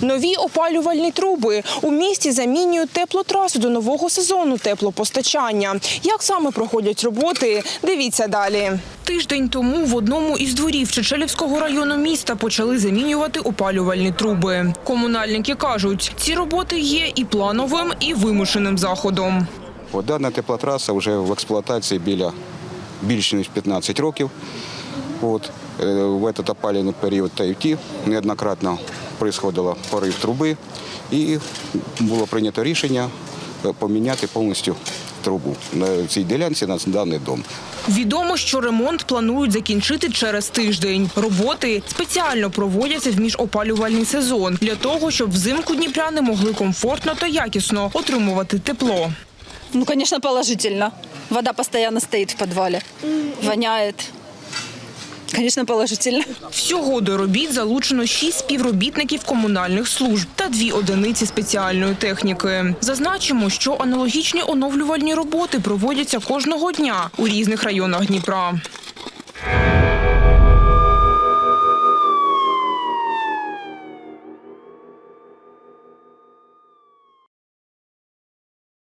Нові опалювальні труби у місті замінюють теплотрасу до нового сезону теплопостачання. Як саме проходять роботи? Дивіться далі. Тиждень тому в одному із дворів Чечелівського району міста почали замінювати опалювальні труби. Комунальники кажуть, ці роботи є і плановим, і вимушеним заходом. Дана теплотраса вже в експлуатації біля більш ніж 15 років. От, е, в этот опалювальний період ТЮТ неоднократно происходило порив труби і було прийнято рішення е, поміняти повністю трубу на цій ділянці на даний дом. Відомо, що ремонт планують закінчити через тиждень. Роботи спеціально проводяться в міжопалювальний сезон для того, щоб взимку дніпряни могли комфортно та якісно отримувати тепло. Ну, конечно, положительно. Вода постоянно стоит в подвале. Воняет. Конечно, положительно. Всього до робіт залучено шість співробітників комунальних служб та дві одиниці спеціальної техніки. Зазначимо, що аналогічні оновлювальні роботи проводяться кожного дня у різних районах Дніпра.